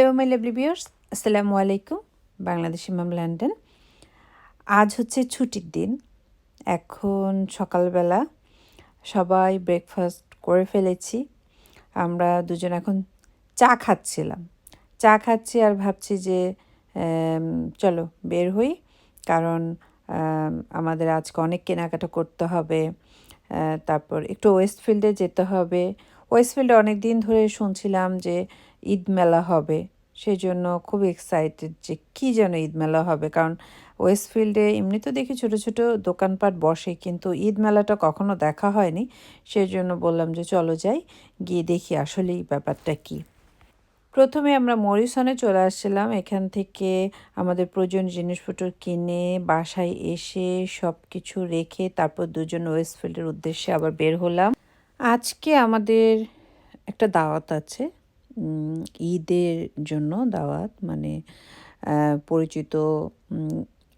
Hello my lovely viewers আসসালামু আলাইকুম, বাংলাদেশি মাম London আজ হচ্ছে ছুটির দিন। এখন সকালবেলা সবাই ব্রেকফাস্ট করে ফেলেছি। আমরা দুজন এখন চা খাচ্ছিলাম। চা খাচ্ছি আর ভাবছি যে চলো বের হই, কারণ আমাদের আজকে অনেক কেনাকাটা করতে হবে। তারপর একটু ওয়েস্টফিল্ডে যেতে হবে। ওয়েস্টফিল্ডে অনেক দিন ধরে শুনছিলাম যে ঈদ মেলা হবে। সেই জন্য খুব এক্সাইটেড যে কী যেন ঈদ মেলা হবে। কারণ ওয়েস্টফিল্ডে এমনি তো দেখি ছোটো ছোটো দোকানপাট বসে, কিন্তু ঈদ মেলাটা কখনো দেখা হয়নি। সেই জন্য বললাম যে চলো যাই, গিয়ে দেখি আসলেই ব্যাপারটা কী। প্রথমে আমরা মরিসনে চলে আসছিলাম। এখান থেকে আমাদের প্রয়োজনীয় জিনিসপত্র কিনে বাসায় এসে সব কিছু রেখে তারপর দুজন ওয়েস্টফিল্ডের উদ্দেশ্যে আবার বের হলাম। আজকে আমাদের একটা দাওয়াত আছে। ঈদের জন্য দাওয়াত মানে পরিচিত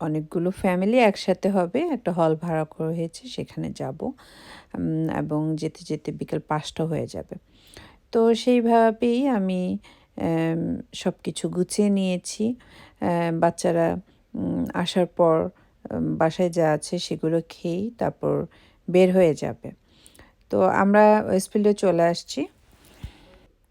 অনেকগুলো ফ্যামিলি একসাথে হবে। একটা হল ভাড়া করা হয়েছে সেখানে যাব এবং যেতে যেতে বিকেল পাঁচটা হয়ে যাবে। তো সেইভাবেই আমি সব কিছু গুছিয়ে নিয়েছি। বাচ্চারা আসার পর বাসায় যা আছে সেগুলো খেয়েই তারপর বের হয়ে যাবে। তো আমরা ওয়েস্টফিল্ডে চলে আসছি।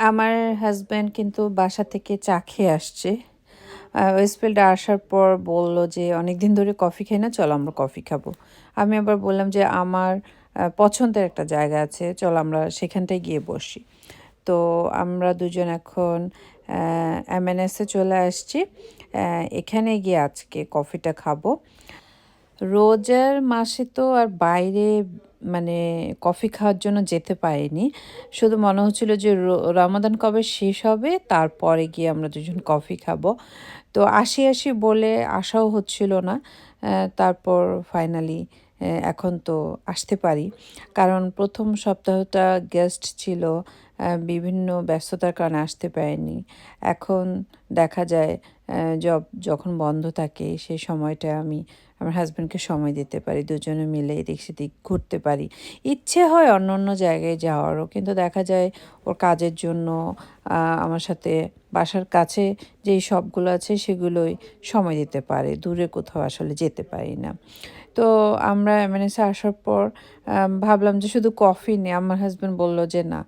আমার হাজব্যান্ড কিন্তু বাসা থেকে চা খেয়ে আসছে। ওয়েস্টফিল্ডে আসার পর বলল যে অনেক দিন ধরে কফি খাই না, চলো আমরা কফি খাব। আমি আবার বললাম যে, আমার পছন্দের একটা জায়গা আছে, চলো আমরা সেখানটায় গিয়ে বসি। তো আমরা দুজন এখন এমএনএসে চলে আসছি। এখানে গিয়ে আজকে কফিটা খাব। রোজার মাসে তো আর বাইরে মানে কফি খাওয়ার জন্য যেতে পারিনি। শুধু মনে হচ্ছিল যে রমাদান কবে শেষ হবে, তারপরে গিয়ে আমরা দুজন কফি খাব। তো আসি আসি বলে আসাও হচ্ছিল না তারপর ফাইনালি এখন তো আসতে পারি। কারণ প্রথম সপ্তাহটা গেস্ট ছিল বিভিন্ন ব্যস্ততার কারণে আসতে পারিনি। এখন দেখা যায় জব যখন বন্ধ থাকে সেই সময়টা আমি আমার হাজব্যান্ডকে সময় দিতে পারি, দুজনে মিলে এদিক সেদিক ঘুরতে পারি। ইচ্ছে হয় অন্য অন্য জায়গায় যাওয়ারও, কিন্তু দেখা যায় ওর কাজের জন্য আমার সাথে বাসার কাছে যেই সবগুলো আছে সেগুলোই সময় দিতে পারে, দূরে কোথাও আসলে যেতে পারি না। তো আমরা এমএনএসে আসার পর ভাবলাম যে শুধু কফি নেই, আমার হাজব্যান্ড বলল যে না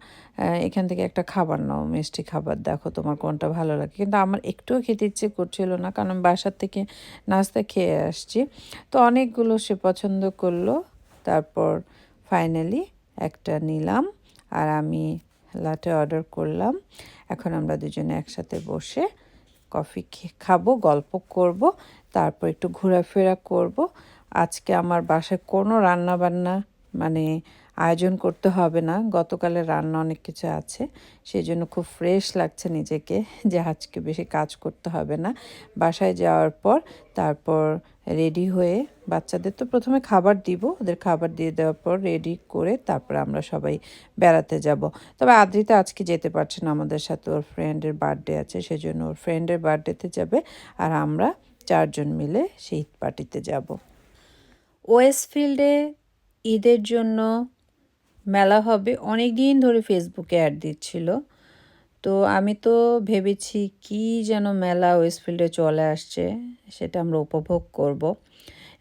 এখান থেকে একটা খাবার নাও, মিষ্টি খাবার দেখো তোমার কোনটা ভালো লাগে। কিন্তু আমার একটুও খেতে ইচ্ছে করছিল না, কারণ আমি বাসার থেকে নাস্তা খেয়ে আসছি। তো অনেকগুলো সে পছন্দ করল, তারপর ফাইনালি একটা নিলাম আর আমি লাটে অর্ডার করলাম। এখন আমরা দুজনে একসাথে বসে কফি খাব, গল্প করব, তারপর একটু ঘোরাফেরা করব। আজকে আমার বাসায় কোনো রান্না বান্না মানে আয়োজন করতে হবে না। গতকালের রান্না অনেক কিছু আছে। সেই জন্য খুব ফ্রেশ লাগছে নিজেকে যে আজকে বেশি কাজ করতে হবে না। বাসায় যাওয়ার পর তারপর রেডি হয়ে বাচ্চাদের তো প্রথমে খাবার দিব। ওদের খাবার দিয়ে দেওয়ার পর রেডি করে তারপর আমরা সবাই বেড়াতে যাব। তবে আদ্রিতা আজকে যেতে পারছে না। আমাদের সাথে ওর ফ্রেন্ডের বার্থডে আছে। সেজন্য ওর ফ্রেন্ডের বার্থডেতে যাবে আর আমরা চারজন মিলে সেই পার্টিতে যাব। ওয়েস্টফিল্ডে ঈদের জন্য মেলা হবে। অনেক দিন ধরে ফেসবুকে অ্যাড দিচ্ছিল। তো আমি তো ভেবেছি কি যেন মেলা ওয়েস্টফিল্ডে চলে আসছে, সেটা আমরা উপভোগ করব।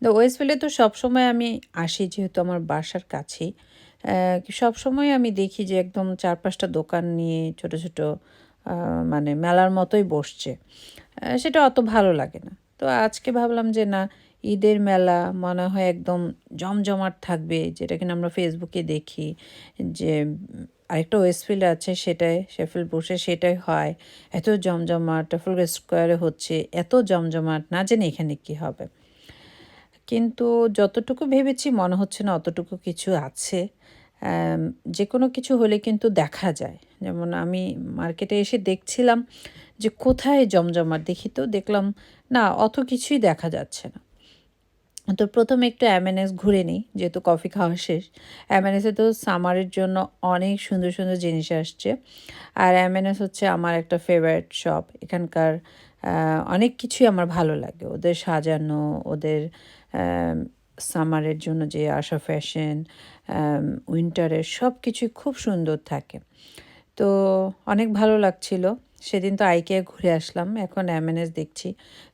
তো ওয়েস্টফিল্ডে তো সবসময় আমি আসি, যেহেতু আমার বাসার কাছেই। সবসময় আমি দেখি যে একদম চার পাঁচটা দোকান নিয়ে ছোট ছোট মানে মেলার মতোই বসছে। সেটা অত ভালো লাগে না। তো আজকে ভাবলাম যে না ঈদের মেলা মনে হয় একদম জমজমাট থাকবে, যেটা কিনা আমরা ফেসবুকে দেখি যে, আরেকটা ওয়েস্টফিল্ড আছে সেটাই শেফিল্ড বসে সেটাই হয়। এত জমজমাট ট্রাফলগার স্কোয়ারে হচ্ছে এত জমজমাট, না জানি এখানে কি হবে। কিন্তু যতটুকু ভেবেছি মনে হচ্ছে না অতটুকু কিছু আছে। যে কোনো কিছু হলে কিন্তু দেখা যায়। যেমন আমি মার্কেটে এসে দেখছিলাম যে কোথায় জমজমাট, দেখি তো দেখলাম না, অত কিছুই দেখা যাচ্ছে না। তো প্রথমে একটু এমএনএস ঘুরে নিই, যেহেতু কফি খাওয়া শেষ। এমএনএসে তো সামারের জন্য অনেক সুন্দর সুন্দর জিনিস আসছে। আর এমএনএস হচ্ছে আমার একটা ফেভারিট শপ এখানকার অনেক কিছুই আমার ভালো লাগে। ওদের সাজানো, ওদের সামারের জন্য যে আসা ফ্যাশন উইন্টারের সব কিছুই খুব সুন্দর থাকে। তো অনেক ভালো লাগছিল। সেদিন তো আইকে ঘুরে আসলাম, এখন এমএনএস দেখছি।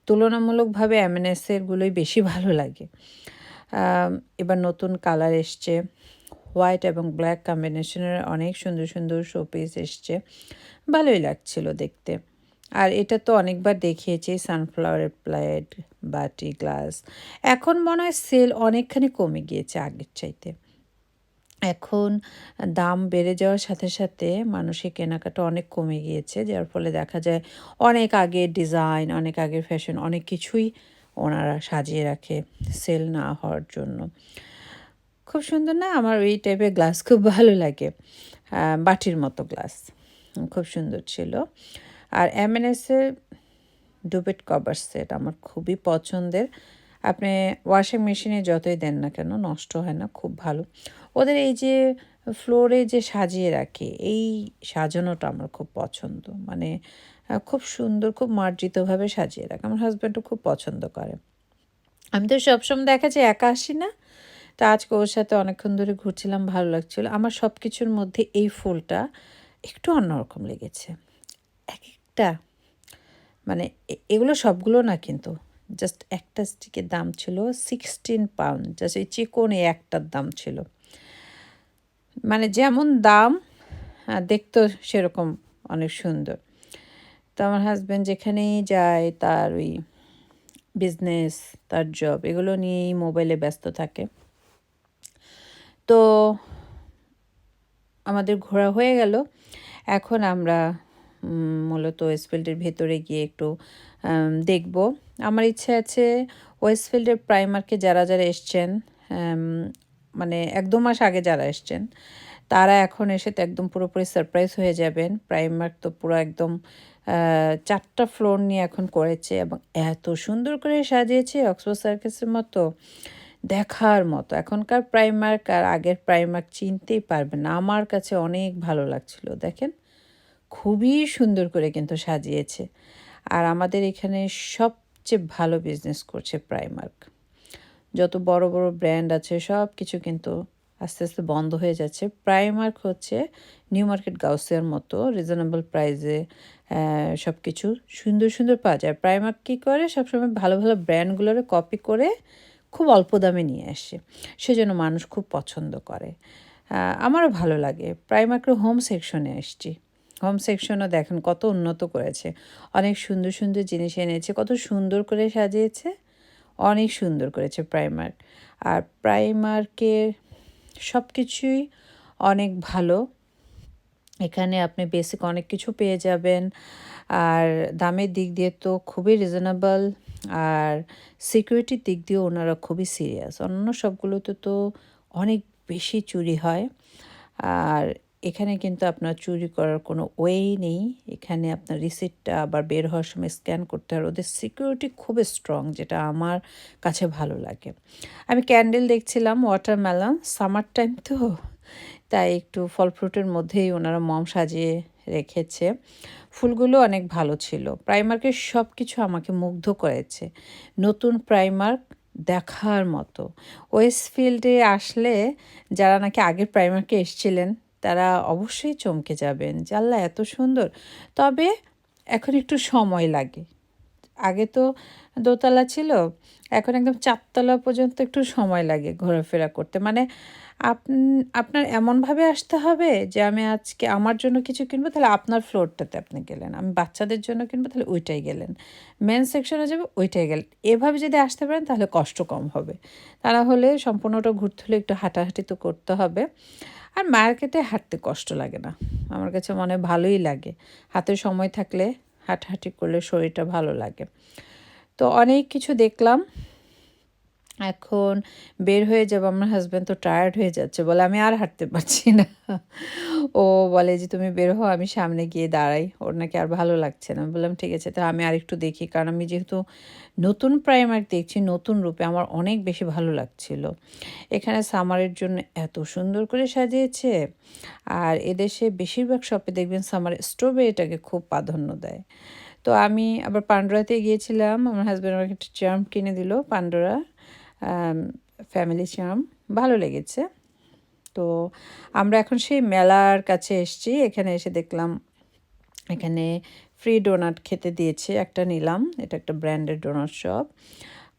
তুলনামূলকভাবে এমএনএসেরগুলোই বেশি ভালো লাগে। এবার নতুন কালার এসছে হোয়াইট এবং ব্ল্যাক কম্বিনেশনের অনেক সুন্দর সুন্দর শোপিস এসছে। ভালোই লাগছিল দেখতে। আর এটা তো অনেকবার দেখিয়েছি সানফ্লাওয়ারের প্লেট বাটি গ্লাস এখন মনে হয় সেল অনেকখানি কমে গিয়েছে আগের চাইতে। এখন দাম বেড়ে যাওয়ার সাথে সাথে মানুষের কেনাকাটা অনেক কমে গিয়েছে, যার ফলে দেখা যায় অনেক আগের ডিজাইন, অনেক আগের ফ্যাশন অনেক কিছুই ওনারা সাজিয়ে রাখে সেল না হওয়ার জন্য। খুব সুন্দর না? আমার ওই টাইপের গ্লাস খুব ভালো লাগে। বাটির মতো গ্লাস খুব সুন্দর ছিল। আর এমএনএসের ডুবেট কভার সেট আমার খুবই পছন্দের। আপনি ওয়াশিং মেশিনে যতই দেন না কেন, নষ্ট হয় না, খুব ভালো। ওদের এই যে ফ্লোরে যে সাজিয়ে রাখে, এই সাজানোটা আমার খুব পছন্দ। মানে খুব সুন্দর, খুব মার্জিতভাবে সাজিয়ে রাখে। আমার হাজব্যান্ডও খুব পছন্দ করে। আমি তো সবসময় দেখা যায় একা আসি না। তা আজকে ওর সাথে অনেকক্ষণ ধরে ঘুরছিলাম, ভালো লাগছিল। আমার সব কিছুর মধ্যে এই ফুলটা একটু অন্যরকম লেগেছে। এক একটা মানে এগুলো সবগুলো না কিন্তু জাস্ট একটা স্টিকের দাম ছিল সিক্সটিন পাউন্ড জাস্ট এই চিকন একটার দাম ছিল। মানে যেমন দাম দেখতেও সেরকম অনেক সুন্দর। তো আমার হাজব্যান্ড যেখানেই যায়, তার ওই বিজনেস তার জব এগুলো নিয়েই মোবাইলে ব্যস্ত থাকে। তো আমাদের ঘোরা হয়ে গেল। এখন আমরা মূলত ওয়েস্টফিল্ডের ভেতরে গিয়ে একটু দেখব। আমার ইচ্ছে আছে ওয়েস্টফিল্ডের প্রাইমার্কে যারা যারা এসছেন মানে এক দু মাস আগে যারা এসছেন, তারা এখন এসে তো একদম পুরোপুরি সারপ্রাইজ হয়ে যাবেন। প্রাইমার্ক তো পুরো একদম চারটা ফ্লোর নিয়ে এখন করেছে এবং এত সুন্দর করে সাজিয়েছে অক্সফোর্ড সার্কাসের মতো। দেখার মতো। এখনকার প্রাইমার্ক আর আগের প্রাইমার্ক চিনতেই পারবেন। না আমার কাছে অনেক ভালো লাগছিল, দেখেন? খুবই সুন্দর করে কিন্তু সাজিয়েছে। আর আমাদের এখানে সবচেয়ে ভালো বিজনেস করছে প্রাইমার্ক যত বড় বড় ব্র্যান্ড আছে সব কিছু কিন্তু আস্তে আস্তে বন্ধ হয়ে যাচ্ছে। প্রাইমার্ক হচ্ছে নিউ মার্কেট গাউসের মতো রিজনেবল প্রাইসে সব কিছু সুন্দর সুন্দর পাওয়া যায়। প্রাইমার্ক কী করে? সবসময় ভালো ভালো ব্র্যান্ডগুলোর কপি করে খুব অল্প দামে নিয়ে আসে। সেজন্য মানুষ খুব পছন্দ করে। আমারও ভালো লাগে। প্রাইমার্কের হোম সেকশনে এসছি হোম সেকশনও দেখেন কত উন্নত করেছে। অনেক সুন্দর সুন্দর জিনিস এনেছে, কত সুন্দর করে সাজিয়েছে, অনেক সুন্দর করেছে প্রাইমার্ক আর প্রাইমার্কের সব কিছুই অনেক ভালো। এখানে আপনি বেসিক অনেক কিছু পেয়ে যাবেন। আর দামের দিক দিয়ে তো খুবই রিজনেবল আর সিকিউরিটির দিক দিয়েও ওনারা খুবই সিরিয়াস অন্য সবগুলোতে তো অনেক বেশি চুরি হয়। আর এখানে কিন্তু আপনার চুরি করার কোনো ওয়েই নেই। এখানে আপনার রিসিপ্টটা আবার বের হওয়ার সময় স্ক্যান করতে হয় ওদের সিকিউরিটি খুব স্ট্রং, যেটা আমার কাছে ভালো লাগে। আমি ক্যান্ডেল দেখছিলাম, ওয়াটারমেলন। সামার টাইম তো, তাই একটু ফল ফ্রুটের মধ্যেই ওনারা মম সাজিয়ে রেখেছে। ফুলগুলো অনেক ভালো ছিল। প্রাইমার্কের সব কিছু আমাকে মুগ্ধ করেছে। নতুন প্রাইমার্ক দেখার মতো। ওয়েস্টফিল্ডে আসলে যারা নাকি আগের প্রাইমার্কে এসছিলেন তারা অবশ্যই চমকে যাবেন জানলা এত সুন্দর। তবে এখন একটু সময় লাগে। আগে তো দোতলা ছিল, এখন একদম চারতলা পর্যন্ত একটু সময় লাগে ঘোরাফেরা করতে। মানে আপ- আপনার এমনভাবে আসতে হবে যে আমি আজকে আমার জন্য কিছু কিনবো, তাহলে আপনার ফ্লোরটাতে আপনি গেলেন। আমি বাচ্চাদের জন্য কিনবো, তাহলে ওইটাই গেলেন। মেন সেকশনে যাবে, ওইটাই গেলেন। এভাবে যদি আসতে পারেন, তাহলে কষ্ট কম হবে। তা না হলে সম্পূর্ণটা ঘুরতে হলে একটু হাঁটাহাঁটি তো করতে হবে। আর মার্কেটে হাঁটতে কষ্ট লাগে না। আমার কাছে মনে ভালোই লাগে। হাতে সময় থাকলে হাঁটাহাঁটি করলে শরীরটা ভালো লাগে। তো অনেক কিছু দেখলাম। এখন বের হয়ে যাব, আমার হাজব্যান্ড তো টায়ার্ড হয়ে যাচ্ছে বলে আমি আর হাঁটতে পারছি না। ও বলে যে, তুমি বের হও, আমি সামনে গিয়ে দাঁড়াই। ওর নাকি আর ভালো লাগছে না। বললাম, ঠিক আছে তো আমি আর একটু দেখি। কারণ আমি যেহেতু নতুন প্রাইমার দেখছি, নতুন রূপে আমার অনেক বেশি ভালো লাগছিল। এখানে সামারের জন্য এত সুন্দর করে সাজিয়েছে। আর এদেশে বেশিরভাগ শপে দেখবেন সামার স্ট্রবেরিটাকে খুব প্রাধান্য দেয়। তো আমি আবার পান্ডোরাতে গিয়েছিলাম, আমার হাজব্যান্ড আমাকে একটা চার্ম কিনে দিল পান্ডোরা। ফ্যামিলি চার্ম ভালো লেগেছে। তো আমরা এখন সেই মেলার কাছে এসেছি। এখানে এসে দেখলাম, এখানে ফ্রি ডোনাট খেতে দিয়েছে। একটা নিলাম। এটা একটা ব্র্যান্ডের ডোনাট শপ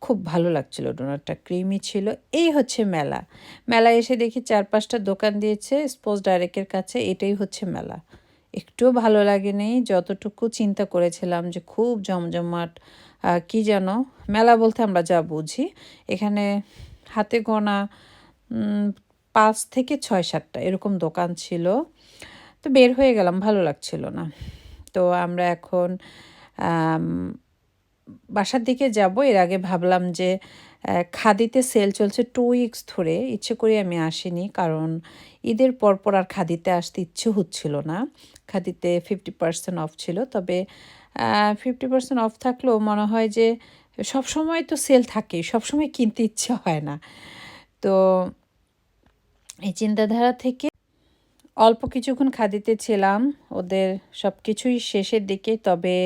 খুব ভালো লাগছিল ডোনাটটা ক্রিমি ছিল। এই হচ্ছে মেলা। মেলায় এসে দেখি চার পাঁচটা দোকান দিয়েছে। স্পোর্টস ডাইরেক্টের কাছে এটাই হচ্ছে মেলা। একটুও ভালো লাগেনি। যতটুকু চিন্তা করেছিলাম যে খুব জমজমাট কি যেন? মেলা বলতে আমরা যা বুঝি। এখানে হাতে গোনা পাঁচ থেকে ছয় সাতটা এরকম দোকান ছিল। তো বের হয়ে গেলাম, ভালো লাগছিল না। তো আমরা এখন বাসার দিকে যাব। এর আগে ভাবলাম যে খাদিতে সেল চলছে টু উইকস ধরে। ইচ্ছে করে আমি আসিনি, কারণ ঈদের পরপর আর খাদিতে আসতে ইচ্ছে হচ্ছিল না। খাদিতে ফিফটি পার্সেন্ট অফ ছিল, তবে ফিফটি পার্সেন্ট অফ থাকলেও মনে হয় যে সব সময় তো সেল থাকে সময় কিনতে ইচ্ছে হয় না। তো এই চিন্তাধারা থেকে অল্প কিছুক্ষণ খাদিতে ছিলাম, ওদের সব কিছুই শেষের দিকে, তবে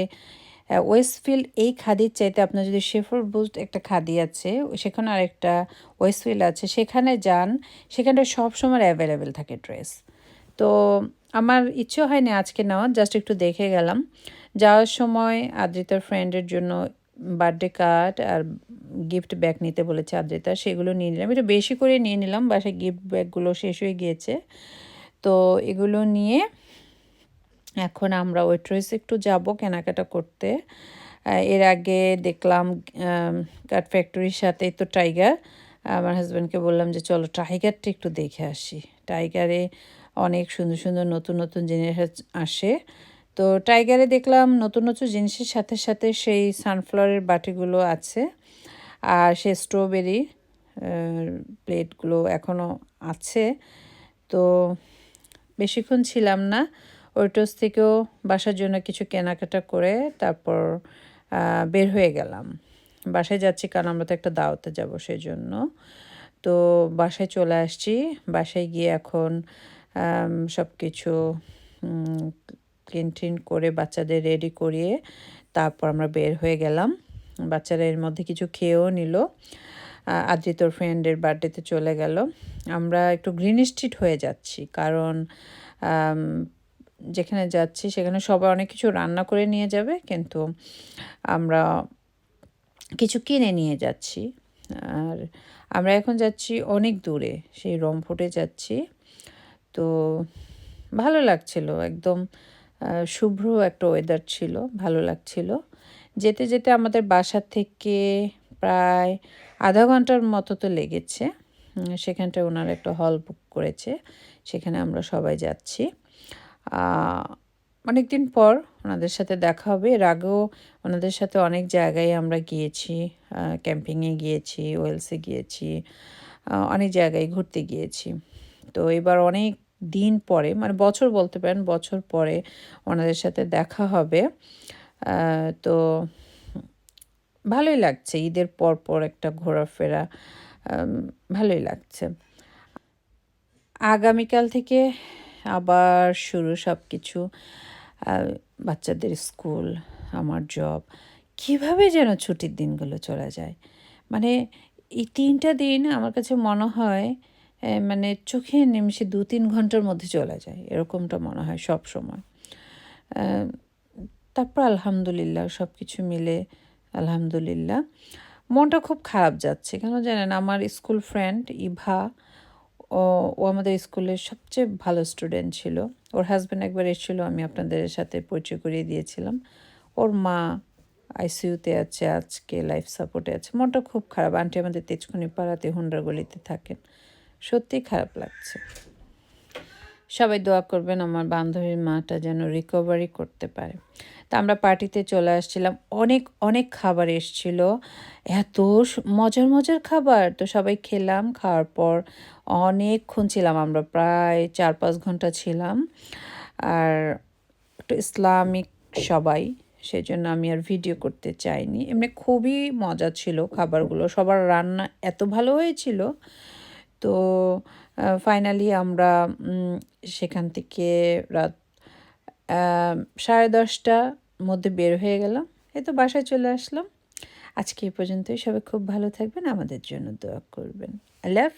ওয়েস্টফিল্ড এই খাদির চাইতে আপনার যদি শেফর বুস্ট একটা খাদি আছে, সেখানে আর একটা ওয়েস্টফিল্ড আছে, সেখানে যান সেখানে সব সময় অ্যাভেলেবেল থাকে ড্রেস তো আমার ইচ্ছে হয়নি আজকে নেওয়া জাস্ট একটু দেখে গেলাম। যাওয়ার সময় আদ্রিতার ফ্রেন্ডের জন্য বার্থডে কার্ড আর গিফট ব্যাগ নিতে বলেছে আদ্রিতা, সেগুলো নিয়ে নিলাম। একটু বেশি করে নিয়ে নিলাম, বাসায় গিফট ব্যাগগুলো শেষ হয়ে গিয়েছে। তো এগুলো নিয়ে এখন আমরা ওয়েট্রেস একটু যাব কেনাকাটা করতে। এর আগে দেখলাম কাঠ ফ্যাক্টরির সাথে তো টাইগার আমার হাজব্যান্ডকে বললাম যে, চলো টাইগারটা একটু দেখে আসি। টাইগারে অনেক সুন্দর সুন্দর নতুন নতুন জিনিস আসে। তো টাইগারে দেখলাম নতুন নতুন জিনিসের সাথে সাথে সেই সানফ্লাওয়ারের বাটিগুলো আছে আর সে স্ট্রবেরি প্লেটগুলো এখনও আছে। তো বেশিক্ষণ ছিলাম না ওইটোস থেকেও বাসার জন্য কিছু কেনাকাটা করে তারপর বের হয়ে গেলাম। বাসায় যাচ্ছি কারণ আমরা তো একটা দাওয়াতে যাব সেই জন্য তো বাসায় চলে আসছি, বাসায় গিয়ে এখন সব কিছু ক্লিন করে বাচ্চাদের রেডি করিয়ে তারপর আমরা বের হয়ে গেলাম। বাচ্চারা এর মধ্যে কিছু খেয়েও নিল। আদ্রিতর ফ্রেন্ডের বার্থডেতে চলে গেল। আমরা একটু গ্রিন স্ট্রিট হয়ে যাচ্ছি কারণ যেখানে যাচ্ছি সেখানে সবাই অনেক কিছু রান্না করে নিয়ে যাবে, কিন্তু আমরা কিছু কিনে নিয়ে যাচ্ছি। আর আমরা এখন যাচ্ছি অনেক দূরে, সেই রংপুরে যাচ্ছি। তো ভালো লাগছিল, একদম শুভ্র একটা ওয়েদার ছিল, ভালো লাগছিল। যেতে যেতে আমাদের বাসা থেকে প্রায় আধা ঘণ্টার মতো তো লেগেছে। সেখানটায় ওনার একটা হল বুক করেছে, সেখানে আমরা সবাই যাচ্ছি। অনেক দিন পর ওনাদের সাথে দেখা হবে। এর আগেও ওনাদের সাথে অনেক জায়গায় আমরা গিয়েছি ক্যাম্পিংয়ে গিয়েছি ওয়েলসে গিয়েছি অনেক জায়গায় ঘুরতে গিয়েছি। তো এবার অনেক দিন পরে মানে বছর বলতে পারেন, বছর পরে ওনাদের সাথে দেখা হবে। তো ভালোই লাগছে, ঈদের পর পর একটা ঘোরাফেরা ভালোই লাগছে। আগামীকাল থেকে আবার শুরু সব কিছু বাচ্চাদের স্কুল, আমার জব, কীভাবে যেন ছুটির দিনগুলো চলে যায়। মানে এই তিনটা দিন আমার কাছে মনে হয় মানে চোখে নিমিষে দু তিন ঘণ্টার মধ্যে চলে যায়, এরকমটা মনে হয় সব সময়। তারপর আলহামদুলিল্লাহ সব কিছু মিলে, আলহামদুলিল্লাহ। মনটা খুব খারাপ যাচ্ছে, কেন জানেন? আমার স্কুল ফ্রেন্ড ইভা, ও আমাদের স্কুলের সবচেয়ে ভালো স্টুডেন্ট ছিল। ওর হাজব্যান্ড একবার এসেছিল, আমি আপনাদের সাথে পরিচয় করিয়ে দিয়েছিলাম। ওর মা আইসিইউতে আছে, আজকে লাইফ সাপোর্টে আছে। মনটা খুব খারাপ। আন্টি আমাদের তেজখনি পাড়াতে হুন্ডার গলিতে থাকেন। সত্যিই খারাপ লাগছে। সবাই দোয়া করবেন আমার বান্ধবীর মাটা যেন রিকভারি করতে পারে। তা আমরা পার্টিতে চলে আসছিলাম, অনেক অনেক খাবার এসছিল। এত মজার মজার খাবার। তো সবাই খেলাম, খাওয়ার পর অনেকক্ষণ ছিলাম আমরা, প্রায় চার পাঁচ ঘণ্টা ছিলাম। আর একটু ইসলামিক সবাই, সেজন্য আমি আর ভিডিও করতে চাইনি। এমনি খুবই মজা ছিল খাবারগুলো। সবার রান্না এত ভালো হয়েছিল তো ফাইনালি আমরা সেখান থেকে রাত সাড়ে দশটা মধ্যে বের হয়ে গেলাম। এই তো বাসায় চলে আসলাম। আজকে এই পর্যন্তই। সবাই খুব ভালো থাকবেন। আমাদের জন্য দোয়া করবেন। আল্লাহ